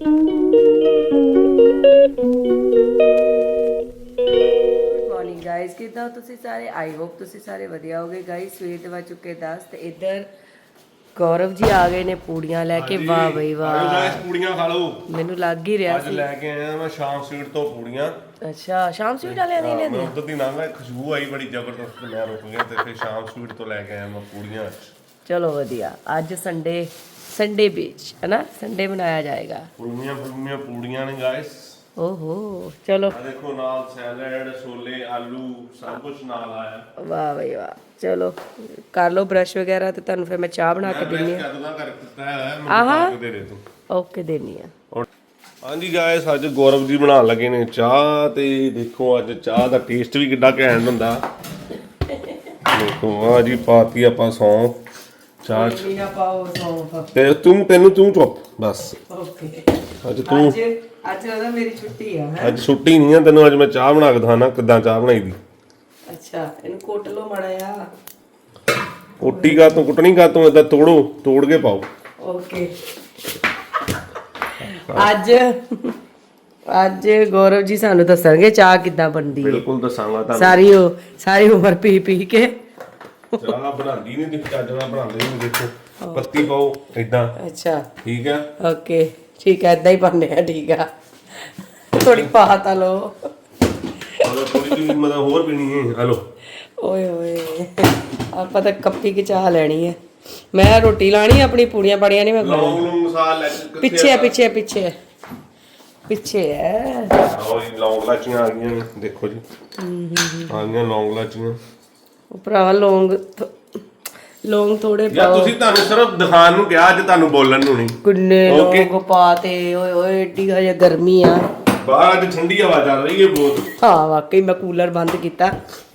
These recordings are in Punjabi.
ਗੁੱਡ ਮਾਰਨਿੰਗ ਗਾਇਸ ਕਿਦਾਂ ਹੋ ਤੁਸੀਂ ਸਾਰੇ? ਆਈ ਹੋਪ ਤੁਸੀਂ ਸਾਰੇ ਵਧੀਆ ਹੋਗੇ ਗਾਇਸ ਸਵੇਰ ਦੇ ਵੱਜ ਚੁੱਕੇ 10 ਤੇ ਇੱਧਰ ਗੌਰਵ ਜੀ ਆ ਗਏ ਨੇ ਪੂੜੀਆਂ ਲੈ ਕੇ। ਵਾਹ ਬਈ ਆਇਓ ਵਾਹ। ਗਾਇਸ ਪੂੜੀਆਂ ਖਾ ਲਓ। ਮੈਨੂੰ ਲੱਗ ਹੀ ਰਿਹਾ ਅੱਜ ਸੀ। ਲੈ ਕੇ ਆਇਆ ਮੈਂ ਸ਼ਾਮ ਸਵੀਟ ਤੋਂ ਪੂੜੀਆਂ। ਅੱਛਾ ਸ਼ਾਮ ਸਵੀਟ ਵਾਲਿਆਂ ਦੀ ਮੈਂ ਲੈਂਦੇ ਉਧਰ ਦੀ ਨਾਮ ਹੈ ਖੁਸ਼ਬੂ ਆਈ ਬੜੀ ਜ਼ਬਰਦਸਤ ਮੈਂ ਰੁਕ ਗਿਆ ਤੇ ਫਿਰ ਸ਼ਾਮ ਸਵੀਟ ਤੋਂ ਲੈ ਕੇ ਆਇਆ ਮੈਂ ਪੂੜੀਆਂ। ਚਲੋ ਵਧੀਆ। ਅੱਜ ਸੰਡੇ ਸੰਡੇ ਵਿੱਚ ਹੈ ਨਾ ਸੰਡੇ ਮਨਾਇਆ ਜਾਏਗਾ। ਪੂੜੀਆਂ ਪੂੜੀਆਂ ਪੂੜੀਆਂ ਨੇ ਗਾਇਸ ਓਹੋ ਚਲੋ। ਆ ਦੇਖੋ ਨਾਲ ਸੈਲਡ ਛੋਲੇ ਆਲੂ ਸਭ ਕੁਝ ਨਾਲ ਆਇਆ। ਵਾਹ ਬਈ ਵਾਹ। ਚਲੋ ਕਰ ਲਓ ਬ੍ਰਸ਼ ਵਗੈਰਾ ਤੇ ਤੁਹਾਨੂੰ ਫਿਰ ਮੈਂ ਚਾਹ ਬਣਾ ਕੇ ਦਿੰਨੀ ਬੈਸ ਕਦੋਂ ਕਰ ਦਿੱਤਾ ਹੈ। ਮੈਨੂੰ ਦੇ ਦੇ ਤੂੰ। ਆ ਓਕੇ ਦੇਣੀ ਆ। ਹਾਂਜੀ ਗਾਇਸ ਅੱਜ ਗੌਰਵ ਜੀ ਬਣਾਉਣ ਲੱਗੇ ਨੇ ਚਾਹ ਤੇ ਦੇਖੋ ਅੱਜ ਚਾਹ ਦਾ ਟੇਸਟ ਵੀ ਕਿੱਡਾ ਘੈਂਟ ਹੁੰਦਾ। ਦੇਖੋ ਆ ਜੀ ਪਾਤੀ ਆਪਾਂ ਸੌਂਫ। ਚਾਹ 'ਚ। ਮੀਨਾ ਪਾਓ ਸੌਂਫ ਤੇ ਤੂੰ ਤੈਨੂੰ ਤੂੰ ਚੁੱਪ ਬਸ ਓਕੇ ਅੱਜ ਤੂੰ ਅੱਜ ਅੱਜ ਉਹਦਾ ਮੇਰੀ ਛੁੱਟੀ ਆ ਹੈ ਅੱਜ ਛੁੱਟੀ ਨਹੀਂ ਆ ਤੈਨੂੰ ਅੱਜ ਮੈਂ ਚਾਹ ਬਣਾ ਕੇ ਦਿਖਾਣਾ ਕਿੱਦਾਂ ਚਾਹ ਬਣਾਈ ਦੀ ਅੱਛਾ ਇਹਨੂੰ ਕੋਟ ਲਓ ਮੜਾ ਆ ਕੋਟੀ ਕਾ ਤੂੰ ਕੁੱਟਣੀ ਕਾ ਤੂੰ ਏਦਾਂ ਤੋੜੋ ਤੋੜ ਕੇ ਪਾਓ ਓਕੇ ਅੱਜ ਅੱਜ ਗੌਰਵ ਜੀ ਸਾਨੂੰ ਦੱਸਣਗੇ ਚਾਹ ਕਿੱਦਾਂ ਬਣਦੀ ਹੈ ਬਿਲਕੁਲ ਦੱਸਾਂਗਾ ਤੁਹਾਨੂੰ ਸਾਰੀ ਉਹ ਸਾਰੀ ਉਮਰ ਪੀ ਪੀ ਕੇ ਚਾਹ ਬਣਾਉਂਦੀ ਨਹੀਂ ਤੇ ਚੱਜ ਨਾਲ ਬਣਾਉਂਦੇ ਨਹੀਂ ਦੇਖੋ ਪੱਤੀ ਪਾਓ ਏਦਾਂ। ਅੱਛਾ। ਠੀਕ ਆ? ਓਕੇ। ਠੀਕ ਹੈ ਇਦਾਂ ਹੀ ਬਣਦੇ ਆ ਠੀਕ ਆ। ਥੋੜੀ ਪਾਤਾ ਲਓ। ਅਗਰ ਥੋੜੀ ਜਿਹੀ ਮਤਲਬ ਹੋਰ ਪੀਣੀ ਹੈ। ਹਲੋ। ਓਏ ਓਏ। ਆਪਾਂ ਤਾਂ ਕੱਪੀ ਕੀ ਚਾਹ ਲੈਣੀ ਹੈ। ਮੈਂ ਰੋਟੀ ਲਾਣੀ ਆਪਣੀ ਪੂੜੀਆਂ ਪੜੀਆਂ ਨਹੀਂ ਮੈਂ ਲੌਂਗ ਨੂੰ ਮਸਾਲਾ ਲੈ ਪਿੱਛੇ ਪਿੱਛੇ ਪਿੱਛੇ। ਪਿੱਛੇ ਹੈ ਲੌਂਗ ਲਾਚੀਆਂ ਆ ਗਈਆਂ ਦੇਖੋ ਜੀ। ਆ ਗਈਆਂ ਲੌਂਗ ਲਾਚੀਆਂ ਉਹ ਭਰਾਵਾ ਲੌਂਗ ਲੌਂਗ ਥੋੜੇ ਯਾਰ ਪਾਓ। ਤੁਸੀਂ ਤੁਹਾਨੂੰ ਸਿਰਫ ਦਿਖਾਣ ਨੂੰ ਕਿਹਾ ਅੱਜ ਤੁਹਾਨੂੰ ਬੋਲਣ ਨੂੰ ਨਹੀਂ। ਕਿੰਨੇ Okay. ਲੌਂਗ ਪਾਤੇ ਓਏ ਓਏ ਏਡੀ ਹਜੇ ਗਰਮੀ ਆ। ਬਾਹਰ ਅੱਜ ਠੰਡੀ ਹਵਾ ਚੱਲ ਰਹੀ ਹੈ ਬਹੁਤ। ਹਾਂ ਵਾਕਈ ਮੈਂ ਕੂਲਰ ਬੰਦ ਕੀਤਾ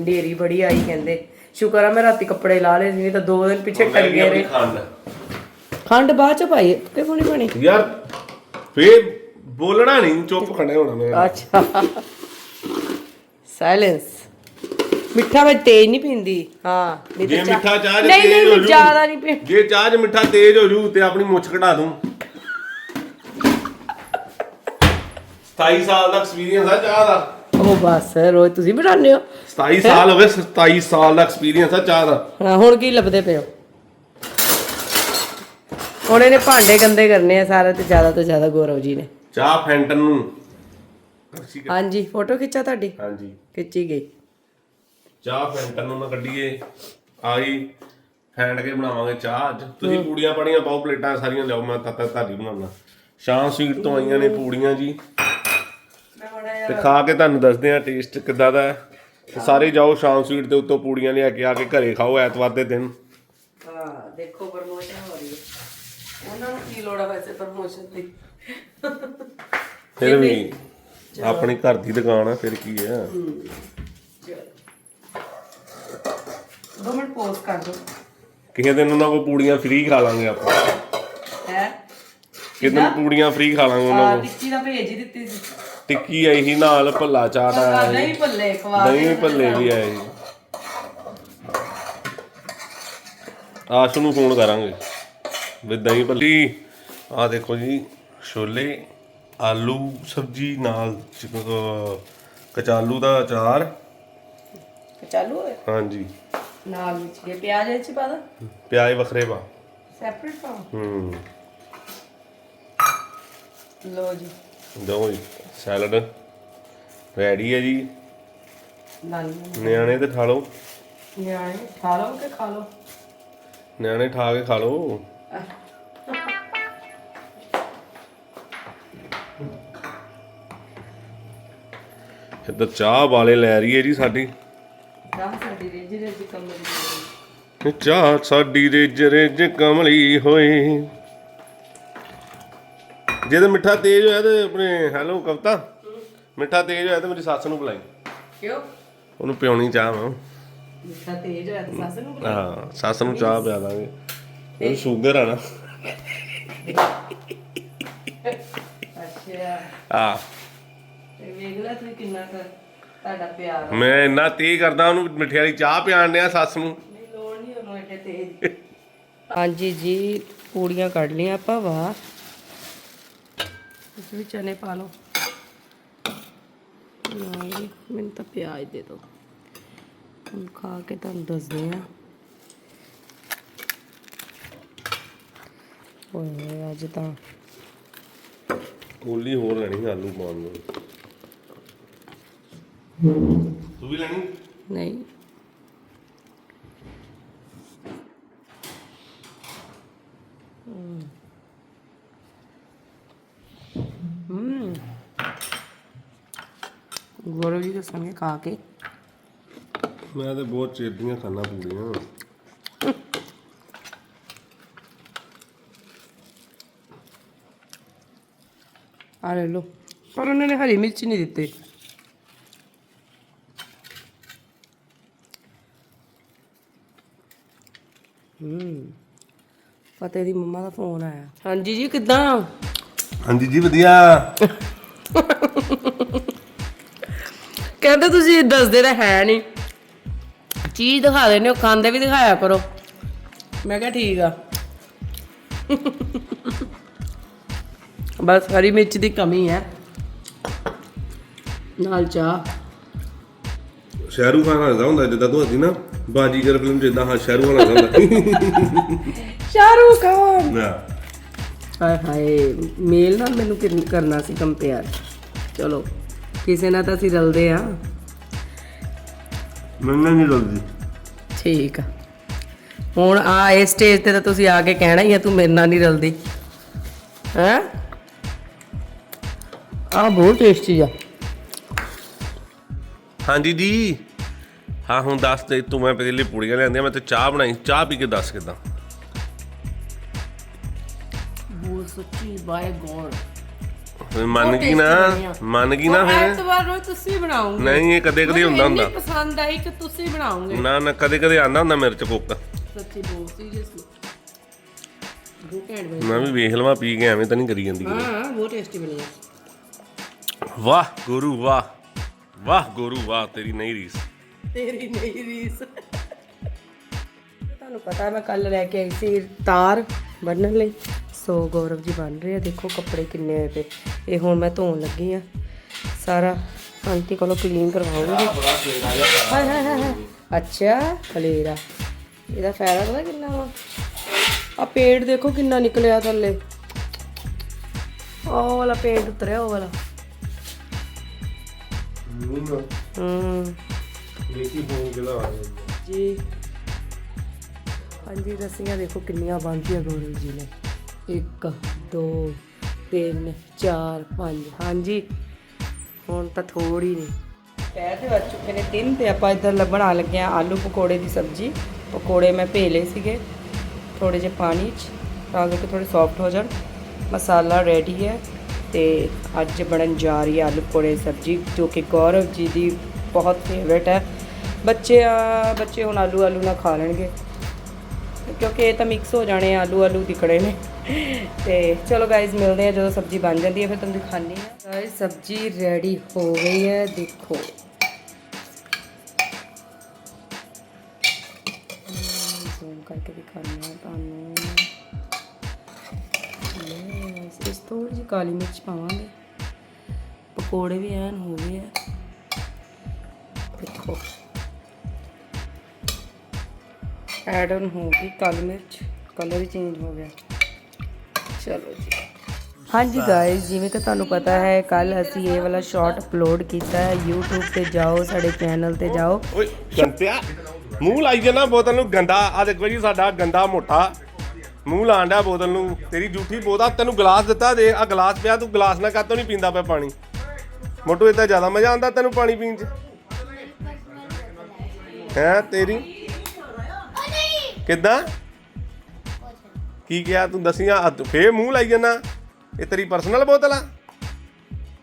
ਢੇਰੀ ਬੜੀ ਆਈ ਕਹਿੰਦੇ। ਸ਼ੁਕਰ ਆ ਮੈਂ ਰਾਤੀ ਕੱਪੜੇ ਲਾ ਲਏ ਸੀ ਨਹੀਂ ਤਾਂ ਦੋ ਦਿਨ ਪਿੱਛੇ ਮੈਂ ਟੰਗੇ ਰਹੇ। ਖੰਡ। ਖੰਡ ਬਾਅਦ ਚ ਪਾਈ ਕਿ ਪਾਣੀ ਪਾਣੀ? ਯਾਰ ਫੇਰ ਬੋਲਣਾ ਨਹੀਂ ਚੁੱਪ ਖੜੇ ਹੋਣਾ ਮੈਂ। ਅੱਛਾ। ਸਾਇਲੈਂਸ ਮਿੱਠਾ ਮੈਂ ਤੇਜ਼ ਨਹੀਂ ਪੀਂਦੀ। ਹਾਂ ਨਹੀਂ ਜੇ ਤਾਂ ਮਿੱਠਾ ਚਾਹ ਚ ਨਹੀਂ ਤੇਜ਼ ਨਹੀਂ ਹੋ ਜੂ। ਜ਼ਿਆਦਾ ਨਹੀਂ ਪੀ ਜੇ ਚਾਹ 'ਚ ਮਿੱਠਾ ਤੇਜ਼ ਹੋ ਜੂ ਤੇ ਆਪਣੀ ਮੁੱਛ ਕਢਾ ਦੂੰ। 27 ਸਾਲ ਦਾ ਐਕਸਪੀਰੀਅੰਸ ਆ ਚਾਹ ਦਾ। ਉਹ ਬਸ ਰੋਜ਼ ਤੁਸੀਂ ਬਣਾਉਂਦੇ ਹੋ। 27 ਸਾਲ ਹੋ ਗਏ 27 ਸਾਲ ਦਾ ਐਕਸਪੀਰੀਅੰਸ ਆ ਚਾਹ ਦਾ। ਹਾਂ ਹੁਣ ਕੀ ਲੱਭਦੇ ਪਏ ਹੋ? ਹੁਣ ਇਹਨੇ ਭਾਂਡੇ ਗੰਦੇ ਕਰਨੇ ਆ ਸਾਰੇ ਤੇ ਜ਼ਿਆਦਾ ਤੋਂ ਜ਼ਿਆਦਾ ਗੌਰਵ ਜੀ ਨੇ। ਚਾਹ ਫੈਂਟਨ ਨੂੰ। ਹਾਂਜੀ ਫੋਟੋ ਖਿੱਚਾ ਤੁਹਾਡੀ? ਹਾਂਜੀ। ਖਿੱਚੀ ਗਈ। ਚਾਹ ਫੈਂਟਨ ਨੂੰ ਨਾ ਕੱਢੀਏ। ਆਈ ਫੈਂਟ ਕੇ ਬਣਾਵਾਂਗੇ ਚਾਹ ਅੱਜ। ਤੁਸੀਂ ਪੂੜੀਆਂ ਪਾਣੀਆਂ ਪਾਓ ਪਲੇਟਾਂ ਸਾਰੀਆਂ ਲਿਆਓ ਮੈਂ ਤਾਂ ਤੁਹਾਡੀ ਬਣਾਉਣਾ। ਸ਼ਾਮ ਸਵੀਟ ਤੋਂ ਆਈਆਂ ਨੇ ਪੂੜੀਆਂ ਜੀ। ਤੇ ਖਾ ਕੇ ਤੁਹਾਨੂੰ ਦੱਸਦੇ ਆ ਟੇਸਟ ਕਿੱਦਾਂ ਦਾ ਹੈ। ਸਾਰੇ ਜਾਓ ਸ਼ਾਮ ਸਵੀਟ ਦੇ ਉੱਤੋਂ ਪੂੜੀਆਂ ਲਿਆ ਕੇ ਆ ਕੇ ਘਰੇ ਖਾਓ ਐਤਵਾਰ ਦੇ ਦਿਨ। ਹਾਂ ਦੇਖੋ ਪ੍ਰਮੋਸ਼ਨ ਹੋ ਰਹੀ ਹੈ। ਉਹਨਾਂ ਨੂੰ ਕੀ ਲੋੜ ਵੈਸੇ ਪ੍ਰਮੋਸ਼ਨ ਦੀ? ਫਿਰ ਵੀ ਆਪਣੀ ਘਰ ਦੀ ਦੁਕਾਨ ਆ ਫਿਰ ਕੀ ਆ? 2 ਮਿੰਟ ਪੋਜ਼ ਕਰ ਦੋ ਕਿਸੇ ਦਿਨ ਉਹਨਾਂ ਕੋ ਪੂੜੀਆਂ ਫ੍ਰੀ ਖਾ ਲਾਂਗੇ ਆਪਾਂ? ਹੈ? ਕਿਦਨ ਪੂੜੀਆਂ ਫ੍ਰੀ ਖਾ ਲਾਂਗੇ ਉਹਨਾਂ ਕੋ ਟਿੱਕੀ ਦਾ ਭੇਜ ਹੀ ਦਿੱਤੀ ਸੀ। ਟਿੱਕੀ ਆਈ ਸੀ ਨਾਲ ਭੱਲਾ ਚਾਹ ਦਾ ਨਹੀਂ ਭੱਲੇ ਖਵਾ ਨਹੀਂ ਭੱਲੇ ਵੀ ਆਏ ਜੀ ਆਸ਼ ਨੂੰ ਫੋਨ ਕਰਾਂਗੇ। ਵੀ ਦਹੀਂ ਭੱਲੀ ਆ ਦੇਖੋ ਜੀ ਛੋਲੇ ਆਲੂ ਸਬਜੀ ਨਾਲ ਕਚਾਲੂ ਦਾ ਅਚਾਰ। ਕਚਾਲੂ ਹੋਏ ਹਾਂਜੀ। ਨਾਲ ਵਿੱਚ ਇਹ ਪਿਆਜ਼ ਇਹ ਚ ਪਾ ਦਾ। ਪਿਆਜ਼ ਵੱਖਰੇ ਪਾ। ਸੈਪਰੇਟ ਪਾ ਹੂੰ। ਲੋ ਜੀ। ਦੋ ਜੀ ਸੈਲਡ ਰੈਡੀ ਹੈ ਜੀ। ਨਾਲ ਨਿਆਣੇ ਤੇ ਖਾ ਲਓ। ਨਿਆਣੇ ਖਾ ਲਓ ਕਿ ਖਾ ਲਓ? ਨਿਆਣੇ ਠਾ ਕੇ ਖਾ ਲਓ। ਇੱਧਰ ਚਾਹ ਵਾਲੇ ਲੈ ਰਹੀ ਹੈ ਜੀ ਸਾਡੀ। ਰੇਜ ਰੇਜ ਚਾਹ ਸਾਡੀ ਰਿੱਝ ਰਿੱਝ ਕਮਲੀ ਹੋਏ ਜੇ ਤਾਂ ਮਿੱਠਾ ਤੇਜ਼ ਹੋਇਆ ਤੇ ਆਪਣੇ ਹੈਲੋ ਕਵਤਾ। ਮਿੱਠਾ ਤੇਜ਼ ਹੋਇਆ ਤੇ ਮੇਰੀ ਸੱਸ ਨੂੰ ਬੁਲਾਈ। ਕਿਉਂ? ਉਹਨੂੰ ਪਿਉਣੀ ਚਾਹ ਮੈਂ। ਮਿੱਠਾ ਤੇਜ਼ ਹੋਇਆ ਤਾਂ ਸੱਸ ਨੂੰ ਹਾਂ ਸੱਸ ਨੂੰ ਚਾਹ ਪਿਆ ਦਾਂਗੇ। ਉਹ ਸ਼ੂਗਰ ਆ ਨਾ। ਅੱਛਾ। ਆ। ਤੇ ਵੇਖ ਲੈ ਤੂੰ ਕਿੰਨਾ ਕਰ ਤੁਹਾਡਾ ਪਿਆਰ। ਆ। ਮੈਂ ਇੰਨਾ ਤੇਜ਼ ਕਰਦਾ ਉਹਨੂੰ ਮਿੱਠੇ ਵਾਲੀ ਚਾਹ ਪਿਆਣ ਡਿਆ ਸੱਸ ਨੂੰ। ਨਹੀਂ ਲੋੜ ਨਹੀਂ ਉਹਨੂੰ ਐਡੇ ਤੇਜ਼ ਹਾਂਜੀ ਜੀ ਪੂੜੀਆਂ ਕੱਢ ਲਈਆਂ ਆਪਾਂ ਵਾਹ ਇਸ ਵਿੱਚ ਚਨੇ ਪਾ ਲਓ। ਨਾਲ ਮੈਨੂੰ ਤਾਂ ਪਿਆਜ਼ ਦੇ ਦਿਓ। ਹੁਣ ਖਾ ਕੇ ਤੁਹਾਨੂੰ ਦੱਸਦੇ ਆ ਓਏ ਅੱਜ ਤਾਂ ਕੋਲੀ ਹੋਰ ਲੈਣੀ ਆਲੂ ਪਾਉਣ ਨੂੰ। ਤੂੰ ਵੀ ਲੈਣੀ? ਨਹੀਂ। ਹਮ ਗੌਰਵ ਜੀ ਦੇ ਸੰਗੇ ਖਾ ਕੇ। ਮੈਂ ਤੇ ਬਹੁਤ ਚਿਰ ਦੀਆਂ ਖਾਣਾ ਪੂੜੀਆਂ ਆ ਲੈ ਲਓ। ਪਰ ਉਹਨਾਂ ਨੇ ਹਰੀ ਮਿਰਚ ਨਹੀਂ ਦਿੱਤੇ। ਹੂੰ। ਫਤਿਹ ਦੀ ਮੰਮਾ ਦਾ ਫੋਨ ਆਇਆ। ਹਾਂਜੀ ਜੀ ਕਿੱਦਾਂ? ਹਾਂਜੀ ਜੀ ਵਧੀਆ। ਕਹਿੰਦੇ ਤੁਸੀਂ ਦੱਸਦੇ ਤਾਂ ਹੈ ਨਹੀਂ ਚੀਜ਼ ਦਿਖਾ ਦਿੰਦੇ ਹੋ ਖਾਂਦੇ ਵੀ ਦਿਖਾਇਆ ਕਰੋ। ਮੈਂ ਕਿਹਾ ਠੀਕ ਆ। ਬਸ ਹਰੀ ਮਿਰਚ ਦੀ ਕਮੀ ਹੈ। ਨਾਲ ਚਾਹ। ਸ਼ਾਹਰੂਖ ਖਾਨ ਲੱਗਦਾ ਹੁੰਦਾ ਜਿੱਦਾਂ ਤੂੰ ਹੱਦੀ ਨਾ ਬਾਜੀਗਰ ਫਿਲਮ ਜਿੱਦਾਂ ਹਾਂ ਸ਼ਾਹਰੂਖ ਖਾਨ ਲੱਗਦਾ ਹੁੰਦਾ ਸ਼ਾਹਰੂਖ ਖਾਨ। ਨਾ। ਹਾਏ ਹਾਏ ਮੇਲ ਨਾਲ ਮੈਨੂੰ ਕਿੰਨ- ਕਰਨਾ ਸੀ ਕੰਪੇਅਰ ਚਲੋ ਕਿਸੇ ਨਾਲ ਤਾਂ ਅਸੀਂ ਰਲਦੇ ਆ। ਮੈਨੂੰ ਨਹੀਂ ਲੱਗਦੀ ਠੀਕ ਆ। ਹੁਣ ਆ ਇਸ ਸਟੇਜ ਤੇ ਤਾਂ ਤੁਸੀਂ ਆ ਕੇ ਕਹਿਣਾ ਹੀ ਆ ਤੂੰ ਮੇਰੇ ਨਾਲ ਨਹੀਂ ਰਲਦੀ। ਹੈ? ਆ ਬਹੁਤ ਟੇਸਟੀ ਆ। ਹਾਂਜੀ ਜੀ ਹਾਂ ਹੁਣ ਦੱਸ ਦੇ ਤੂੰ ਮੈਂ ਪਹਿਲੇ ਪੂੜੀਆਂ ਲਿਆਂਦੀਆਂ ਮੈਂ ਤੇ ਚਾਹ ਬਣਾਈ ਚਾਹ ਪੀ ਕੇ ਦੱਸ ਕਿਦਾਂ? ਬਹੁਤ ਸੱਚੀ ਬਾਏ ਗੋਡ ਮੰਨ ਗਈ ਨਾ ਮੰਨ ਗਈ ਨਾ ਫਿਰ? ਐਤਵਾਰ ਰੋਜ਼ ਤੁਸੀਂ ਬਣਾਉਂਗੇ ਨਹੀਂ ਇਹ ਕਦੇ ਕਦੇ ਹੁੰਦਾ ਹੁੰਦਾ। ਇੰਨੀ ਪਸੰਦ ਆਈ ਕਿ ਤੁਸੀਂ ਬਣਾਉਂਗੇ ਨਾ ਨਾ ਕਦੇ ਕਦੇ ਆਂਦਾ ਹੁੰਦਾ ਮਿਰਚ ਕੁੱਕ। ਸੱਚੀ ਬਹੁਤ ਸੀਰੀਅਸਲੀ ਮੈਂ ਵੀ ਵੇਖ ਲਵਾਂ ਪੀ ਕੇ ਐਵੇਂ ਤਾਂ ਨਹੀਂ ਕਰੀ ਜਾਂਦੀ ਹਾਂ ਬਹੁਤ ਟੇਸਟੀ ਬਣੀ ਵਾਹ ਗੁਰੂ ਵਾਹ। ਵਾਹ ਗੁਰੂ ਵਾਹ ਤੇਰੀ ਨਹੀਂ ਰੀਸ। ਤੇਰੀ ਨਹੀਂ ਰੀਸ। ਤੁਹਾਨੂੰ ਪਤਾ ਮੈਂ ਕੱਲ ਲੈ ਕੇ ਆਈ ਸੀ ਤਾਰ ਬੰਨਣ ਲਈ। ਸੋ ਗੌਰਵ ਜੀ ਬਣ ਰਹੇ ਆ ਦੇਖੋ ਕੱਪੜੇ ਕਿੰਨੇ ਹੋਏ ਪਏ। ਇਹ ਹੁਣ ਮੈਂ ਧੋਣ ਲੱਗੀ ਆ। ਸਾਰਾ ਆਂਟੀ ਕੋਲੋਂ ਕਲੀਨ ਕਰਵਾਉਂਗੀ। ਹਾਏ ਹਾਏ ਹਾਏ ਹਾਏ। ਅੱਛਾ ਖਲੇਰਾ। ਇਹਦਾ ਫਾਇਦਾ ਪਤਾ ਕਿੰਨਾ ਵਾ? ਆ ਪੇੜ ਦੇਖੋ ਕਿੰਨਾ ਨਿਕਲਿਆ ਥੱਲੇ। ਉਹ ਵਾਲਾ ਪੇੜ ਉਤਰਿਆ ਉਹ ਵਾਲਾ। ਹੂੰ। ਜੀ। ਹਾਂਜੀ ਰੱਸੀਆਂ ਦੇਖੋ ਕਿੰਨੀਆਂ ਬੰਨ੍ਹਤੀਆਂ ਗੌਰਵ ਜੀ ਨੇ। 1 2 3 4 5 ਹਾਂਜੀ ਹੁਣ ਤਾਂ ਥੋੜੀ ਨਹੀਂ ਪੈਰ ਤੇ ਵੱਜ ਚੁੱਕੇ ਨੇ ਤਿੰਨ ਤੇ ਆਪਾਂ ਇੱਧਰ ਲ- ਬਣਾ ਲੱਗੇ ਆ ਆਲੂ ਪਕੌੜੇ ਦੀ ਸਬਜ਼ੀ। ਪਕੌੜੇ ਮੈਂ ਭੇਲੇ ਸੀਗੇ ਥੋੜੇ ਜਿਹੇ ਪਾਣੀ 'ਚ ਤਾਂ ਕਿ ਥੋੜੇ ਸੌਫਟ ਹੋ ਜਾਣ। ਮਸਾਲਾ ਰੈਡੀ ਹੈ। ਤੇ ਅੱਜ ਬਣਨ ਜਾ ਰਹੀ ਹੈ ਆਲੂ ਪਕੌੜੇ ਦੀ ਸਬਜ਼ੀ, ਜੋ ਕਿ ਗੌਰਵ ਜੀ ਦੀ ਬਹੁਤ ਫੇਵਰੇਟ ਹੈ। ਬੱਚੇ ਆ ਬੱਚੇ ਹੁਣ ਆਲੂ ਆਲੂ ਨਾ ਖਾ ਲੈਣਗੇ। ਕਿਉਂਕਿ ਇਹ ਤਾਂ ਮਿਕਸ ਹੋ ਜਾਣੇ ਆਲੂ ਆਲੂ ਦਿਖੜੇ ਨੇ। ਤੇ ਚਲੋ ਗਾਇਜ਼ ਮਿਲਦੇ ਆ ਜਦੋਂ ਸਬਜ਼ੀ ਬਣ ਜਾਂਦੀ ਹੈ, ਫਿਰ ਤੁਹਾਨੂੰ ਦਿਖਾਣੀ ਆ ਗਾਇਜ਼ ਸਬਜ਼ੀ ਰੈਡੀ ਹੋ ਗਈ ਹੈ, ਦੇਖੋ। ਜ਼ੂਮ ਕਰਕੇ ਦਿਖਾਉਂਦੀ ਹਾਂ ਤੁਹਾਨੂੰ। ਕਾਲੀ ਮਿਰਚ ਪਾਵਾਂਗੇ। ਪਕੌੜੇ ਵੀ ਐਨ ਹੋ ਗਏ ਆ ਦੇਖੋ। ਐਡ ਆਨ ਹੋ ਗਈ ਕਾਲੀ ਮਿਰਚ। ਕਲਰ ਹੀ ਚੇਂਜ ਹੋ ਗਿਆ। ਚਲੋ ਜੀ। ਹਾਂਜੀ ਗਾਇਸ ਜਿਵੇਂ ਕਿ ਤੁਹਾਨੂੰ ਪਤਾ ਹੈ ਕੱਲ ਅਸੀਂ ਇਹ ਵਾਲਾ ਸ਼ਾਰਟ ਅਪਲੋਡ ਕੀਤਾ ਹੈ। YouTube ਤੇ ਜਾਓ, ਸਾਡੇ ਚੈਨਲ ਤੇ ਜਾਓ। ਓਏ ਗੰਤਿਆ ਮੂੰਹ ਲਾਈ ਜਾਣਾ ਬੋਤਲ ਨੂੰ ਗੰਦਾ ਆ ਦੇਖੋ ਜੀ, ਸਾਡਾ ਗੰਦਾ ਮੋਟਾ। ਮੂੰਹ ਲਾਣ ਡਿਆ ਬੋਤਲ ਨੂੰ। ਤੇਰੀ ਝੂਠੀ ਬੋਤਲ ਤੈਨੂੰ ਗਲਾਸ ਦਿੱਤਾ ਦੇ। ਆ ਗਲਾਸ ਪਿਆ, ਤੂੰ ਗਲਾਸ ਨਾਲ ਕਾਤੋਂ ਨਹੀਂ ਪੀਂਦਾ ਪਿਆ ਪਾਣੀ? ਮੋਟੂ ਇਦਾਂ ਜ਼ਿਆਦਾ ਮਜ਼ਾ ਆਉਂਦਾ ਤੈਨੂੰ ਪਾਣੀ ਪੀਣ 'ਚ। ਹੈ, ਤੇਰੀ? ਕਿੱਦਾਂ? ਕੀ ਕਿਹਾ ਤੂੰ? ਦਸੀਆਂ ਆ ਫੇਰ ਮੂੰਹ ਲਾਈ ਜਾਣਾ ਇਹ ਤੇਰੀ ਪਰਸਨਲ ਬੋਤਲ ਆ।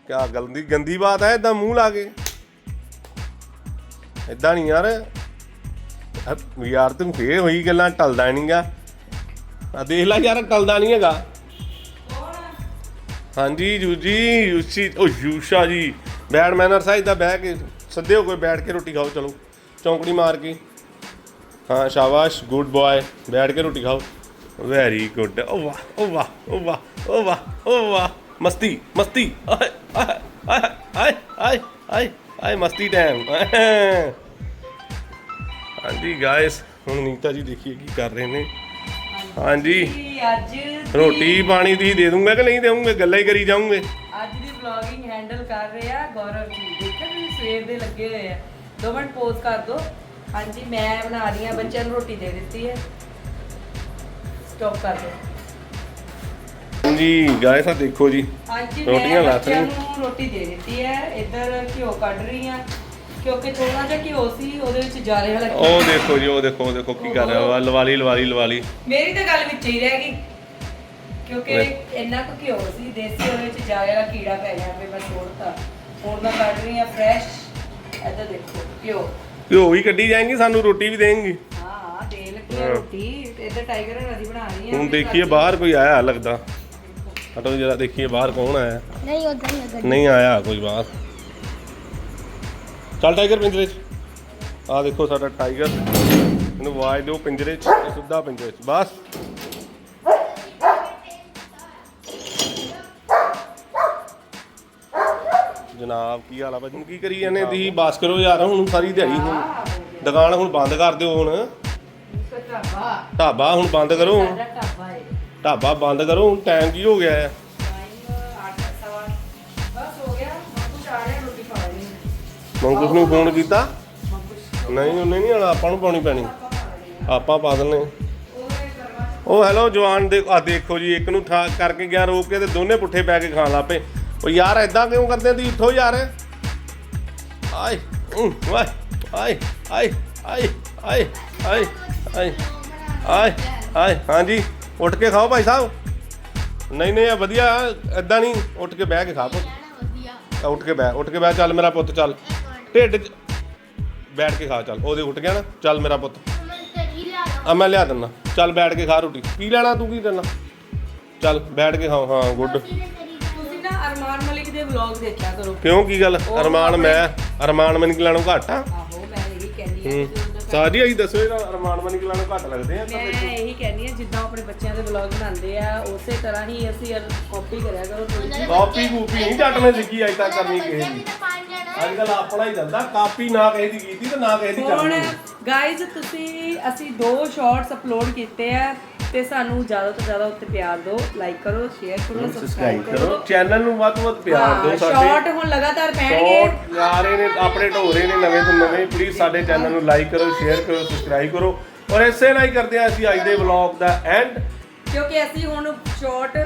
ਕਿਆ ਗੰਦੀ ਗੰਦੀ ਬਾਤ ਹੈ ਇਦਾਂ ਮੂੰਹ ਲਾ ਕੇ। ਇਦਾਂ ਨਹੀਂ ਯਾਰ। ਯਾਰ ਤੂੰ ਫੇਰ ਹੋਈ ਗੱਲਾਂ ਟਲਦਾ ਨਹੀਂਗਾ ਆ ਦੇਖ ਲੈ ਯਾਰ, ਟਲਦਾ ਨਹੀਂ ਹੈਗਾ। ਹਾਂਜੀ, ਜੂਜੀ, ਯੂਸੀ ਉਹ ਯੂਸ਼ਾ ਜੀ ਬੈਡ ਮੈਨਰ ਸਾਹਿਬ ਦਾ ਬਹਿ ਕੇ ਸੱਦੇ ਕੋਈ, ਬੈਠ ਕੇ ਰੋਟੀ ਖਾਓ, ਚਲੋ। ਚੌਂਕੜੀ ਮਾਰ ਕੇ। ਹਾਂ, ਸ਼ਾਬਾਸ਼, ਗੁੱਡ ਬॉय ਬੈਠ ਕੇ ਰੋਟੀ ਖਾਓ। ਵੈਰੀ ਗੁੱਡ, ਓ ਵਾਹ ਓ ਵਾਹ ਓ ਵਾਹ ਓ ਵਾਹ ਓ ਵਾਹ। ਮਸਤੀ ਮਸਤੀ, ਆਏ ਆਏ ਆਏ ਆਏ ਆਏ ਮਸਤੀ ਟਾਈਮ ਹਾਂਜੀ ਗਾਇਸ ਹੁਣ ਨੀਤਾ ਜੀ ਦੇਖੀਏ ਕੀ ਕਰ ਰਹੇ ਨੇ। ਹਾਂਜੀ। ਜੀ, ਅੱਜ ਦੀ- ਰੋਟੀ ਪਾਣੀ ਦੀ ਦੇ ਦੂੰਗਾ ਕਿ ਨਹੀਂ ਦੇਵਾਂਗੇ? ਗੱਲਾਂ ਹੀ ਕਰੀ ਜਾਊਂਗੇ ਅੱਜ ਦੀ ਵਲੌਗਿੰਗ ਹੈਂਡਲ ਕਰ ਰਹੇ ਆ ਗੌਰਵ ਜੀ। ਦੇਖਿਆ ਤੁਸੀਂ ਸਵੇਰ ਦੇ ਲੱਗੇ ਹੋਏ ਆ। ਦੋ ਮਿੰਟ ਪੋਜ਼ ਕਰ ਦੋ। ਹਾਂਜੀ ਮੈਂ ਬਣਾ ਰਹੀ ਆ ਬੱਚਿਆਂ ਨੂੰ ਰੋਟੀ ਦੇ ਦਿੱਤੀ ਹੈ। ਸਟਾਪ ਕਰ ਦੋ। ਜੀ ਗਾਇਸ ਆ ਦੇਖੋ ਜੀ। ਹਾਂਜੀ ਰੋਟੀਆਂ ਲੱਥ ਬੱਚਿਆਂ। ਨੂੰ ਰੋਟੀ ਦੇ ਦਿੱਤੀ ਹੈ। ਇੱਧਰ ਘਿਓ ਕੱਢ ਰਹੀ ਆ ਕਿਉਂਕਿ ਥੋੜਾ ਜਿਹਾ ਘਿਓ ਸੀ ਉਹਦੇ ਵਿੱਚ ਜਾਰੇ ਵਾਲਾ ਘਿਓ। ਉਹ ਦੇਖੋ ਜੀ ਉਹ ਦੇਖੋ ਉਹ ਦੇਖੋ ਕੀ ਕਰ ਰਿਹਾ। ਵਾ ਲਵਾਲੀ ਲਵਾਲੀ ਲਵਾਲੀ। ਮੇਰੀ ਤਾਂ ਗੱਲ ਵਿੱਚ ਹੀ ਰਹਿ ਗਈ। ਕਿਉਂਕਿ ਇੰਨਾ ਕੁ ਘਿਓ ਸੀ ਦੇਸੀ ਉਹਦੇ ਵਿੱਚ ਜਾਰੇ ਵਾਲਾ ਕੀੜਾ ਪੈ ਗਿਆ ਫਿਰ ਮੈਂ ਛੋੜਤਾ ਹੁਣ ਮੈਂ ਕੱਢ ਰਹੀ ਆ ਫਰੈਸ਼ ਇੱਧਰ ਦੇਖੋ ਘਿਓ। ਘਿਓ ਵੀ ਕੱਢੀ ਜਾਏਗੀ ਸਾਨੂੰ ਰੋਟੀ ਵੀ ਦੇਣਗੇ ਹਾਂ ਦੇ ਲੱਗੀ ਆ ਰੋਟੀ। ਇੱਧਰ ਟਾਈਗਰ ਹਰੀ ਬਣਾ ਰਹੀ ਆ ਹੁਣ ਦੇਖੀਏ ਬਾਹਰ ਕੋਈ ਆਇਆ ਲੱਗਦਾ। ਹਟੋ ਜਰਾ ਦੇਖੀਏ ਬਾਹਰ ਕੌਣ ਆਇਆ। ਨਹੀਂ ਆਇਆ ਕੋਈ ਬਾਹਰ। ਚੱਲ ਟਾਈਗਰ ਪਿੰਜਰੇ 'ਚ। ਆ ਦੇਖੋ ਸਾਡਾ ਟਾਈਗਰ। ਇਹਨੂੰ ਆਵਾਜ਼ ਦਿਓ ਪਿੰਜਰੇ 'ਚ ਇਹ ਸਿੱਧਾ ਪਿੰਜਰੇ 'ਚ। ਬਸ। ਜਨਾਬ ਕੀ ਹਾਲ ਆ ਭਾਜੀ? ਹੁਣ ਕੀ ਕਰੀ ਜਾਂਦੇ ਤੁਸੀਂ ਬਾਸ ਕਰੋ ਯਾਰ ਹੁਣ ਸਾਰੀ ਦਿਹਾੜੀ ਹੁਣ ਦੁਕਾਨ ਹੁਣ ਬੰਦ ਕਰ ਦਿਓ ਹੁਣ। ਢਾਬਾ। ਢਾਬਾ ਹੁਣ ਬੰਦ ਕਰੋ। ਢਾਬਾ ਬੰਦ ਕਰੋ ਹੁਣ ਟਾਈਮ ਕੀ ਹੋ ਗਿਆ ਹੈ ਮੰਗੂਸ ਨੂੰ ਫੋਨ ਕੀਤਾ? ਨਹੀਂ ਉਹਨੇ ਨਹੀਂ ਆਣਾ ਆਪਾਂ ਨੂੰ ਪਾਉਣੀ ਪੈਣੀ। ਆਪਾਂ ਪਾ ਦਿੰਨੇ ਉਹ ਹੈਲੋ ਜਵਾਨ ਦੇ ਆ ਦੇਖੋ ਜੀ ਇੱਕ ਨੂੰ ਠਾ ਕਰਕੇ ਗਿਆ ਰੋਕ ਕੇ ਤੇ ਦੋਨੇ ਪੁੱਠੇ ਪੈ ਕੇ ਖਾਣ ਲੱਪੇ ਉਹ ਯਾਰ ਐਦਾਂ ਕਿਉਂ ਕਰਦੇ ਤੀ ਉੱਠੋ ਯਾਰ? ਆਏ ਉਂ, ਵਾਏ ਆਏ ਆਏ ਆਏ ਆਏ ਆਏ ਆਏ ਆਏ ਆਏ ਹਾਂਜੀ ਉੱਠ ਕੇ ਖਾਓ ਭਾਈ ਸਾਹਿਬ। ਨਹੀਂ ਨਹੀਂ ਇਹ ਵਧੀਆ ਐਦਾਂ ਨਹੀਂ ਉੱਠ ਕੇ ਬਹਿ ਕੇ ਖਾ ਪੁੱਤ ਉੱਠ ਕੇ ਬਹਿ ਉੱਠ ਕੇ ਬਹਿ ਚੱਲ ਮੇਰਾ ਪੁੱਤ ਚੱਲ। ਢਿੱਡ 'ਚ ਬੈਠ ਕੇ ਖਾ ਚੱਲ। ਉਹਦੇ ਉੱਠ ਗਿਆ ਨਾ ਚੱਲ ਮੇਰਾ ਪੁੱਤ। ਆ ਮੈਂ ਲਿਆ ਦਿੰਦਾ ਚੱਲ ਬੈਠ ਕੇ ਖਾ ਰੋਟੀ। ਕੀ ਲੈਣਾ ਤੂੰ ਕੀ ਕਰਨਾ? ਚੱਲ ਬੈਠ ਕੇ ਖਾਓ। ਹਾਂ ਗੁੱਡ। ਤੇਰੀ ਤੇਰੀ ਤੁਸੀਂ ਨਾ ਅਰਮਾਨ ਮਲਿਕ ਦੇ ਵਲੌਗ ਦੇਖਿਆ ਕਰੋ। ਕਿਉਂ ਕੀ ਗੱਲ? ਅਰਮਾਨ ਮੈਂ ਅਰਮਾਨ ਮਨ ਲੈਣੋਂ ਘੱਟ ਆ। ਆਹੋ ਮੈਂ ਇਹੀ ਕਹਿੰਦੀ ਆ ਸਾਜੀ ਅਸੀਂ ਦੱਸੋ ਇਹਦਾ ਅਰਮਾਨ ਮਨ ਲੈਣੋਂ ਘੱਟ ਲੱਗਦੇ ਆ ਤਾਂ ਮੈਂ। ਇਹੀ ਕਹਿੰਦੀ ਆ ਜਿੱਦਾਂ ਆਪਣੇ ਬੱਚਿਆਂ ਦੇ ਵਲੌਗ ਬਣਾਉਂਦੇ ਆ ਉਸੇ ਤਰ੍ਹਾਂ ਹੀ ਅਸੀਂ ਕਾਪੀ ਕਰਿਆ ਕਰੋ। ਥੋੜੀ ਜਿਹੀ ਕਾਪੀ ਕੂਪੀ ਨਹੀਂ ਜੱਟ ਨੇ ਸਿੱਖੀ ਅਜ ਤੱਕ ਕਰਨੀ ਕਿਸੇ ਦੀ। ਅੱਜ ਕੱਲ ਆਪਣਾ ਹੀ ਚੱਲਦਾ ਕਾਪੀ ਨਾ ਕਿਸੇ ਦੀ ਕੀਤੀ ਤੇ ਨਾ ਕਿਸੇ ਦੀ ਹੁਣ ਕਰਨੀ ਗਾਇਜ਼ ਤੁਸੀਂ ਅਸੀਂ ਦੋ ਸ਼ਾਰਟਸ ਅਪਲੋਡ ਕੀਤੇ ਆ ਤੇ ਸਾਨੂੰ ਜ਼ਿਆਦਾ ਤੋਂ ਜ਼ਿਆਦਾ ਉੱਤੇ ਪਿਆਰ ਦਿਓ ਲਾਈਕ ਕਰੋ ਸ਼ੇਅਰ ਕਰੋ ਸਬਸਕ੍ਰਾਈਬ ਕਰੋ। ਚੈਨਲ ਨੂੰ ਵੱਧ ਤੋਂ ਵੱਧ ਪਿਆਰ ਦਿਓ ਸਾਡੇ। ਸ਼ਾਰਟ ਹੁਣ ਲਗਾਤਾਰ ਪੈਣਗੇ। ਸ਼ਾਰਟ ਆ ਰਹੇ ਨੇ ਆਪਣੇ ਢੋਰੇ ਨੇ ਨਵੇਂ ਤੋਂ ਨਵੇਂ ਪਲੀਜ਼ ਸਾਡੇ ਚੈਨਲ ਨੂੰ ਲਾਈਕ ਕਰੋ ਸ਼ੇਅਰ ਕਰੋ ਸਬਸਕ੍ਰਾਈਬ ਕਰੋ। ਔਰ ਇਸੇ ਨਾਲ ਹੀ ਕਰਦੇ ਹਾਂ ਅਸੀਂ ਅੱਜ ਦੇ ਵਲੌਗ ਦਾ ਐਂਡ ਕਿਉਂਕਿ ਅਸੀਂ ਹੁਣ ਸ਼ਾਰਟ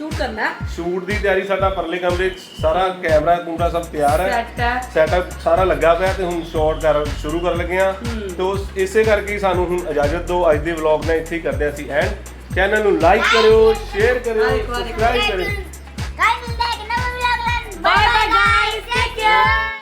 ਸ਼ੂਟ ਕਰਨਾ। ਸ਼ੂਟ ਦੀ ਤਿਆਰੀ ਸਾਡਾ ਪਰਲੇ ਕਮਰੇ ਸਾਰਾ ਕੈਮਰਾ ਕੁੰਡਾ ਸਭ ਤਿਆਰ ਹੈ। ਸੈਟਅਪ ਸਾਰਾ ਲੱਗਾ ਪਿਆ ਤੇ ਹੁਣ ਸ਼ਾਟ ਕਰ ਸ਼ੁਰੂ ਕਰ ਲੱਗੇ ਆ ਤੇ ਉਸ- ਇਸੇ ਕਰਕੇ ਸਾਨੂੰ ਹੁਣ ਇਜਾਜ਼ਤ ਦਿਓ। ਅੱਜ ਦੇ ਵਲੌਗ ਨਾਲ ਇੱਥੇ ਹੀ ਕਰਦੇ ਹਾਂ ਅਸੀਂ ਐਂਡ ਚੈਨਲ ਨੂੰ ਲਾਈਕ ਕਰਿਓ ਸ਼ੇਅਰ ਕਰਿਓ ਹਾਂ, ਇੱਕ ਵਾਰ- ਸਬਸਕ੍ਰਾਈਬ ਕਰਿਓ। Guys, we'll take another vlog. Bye bye, guys. Take.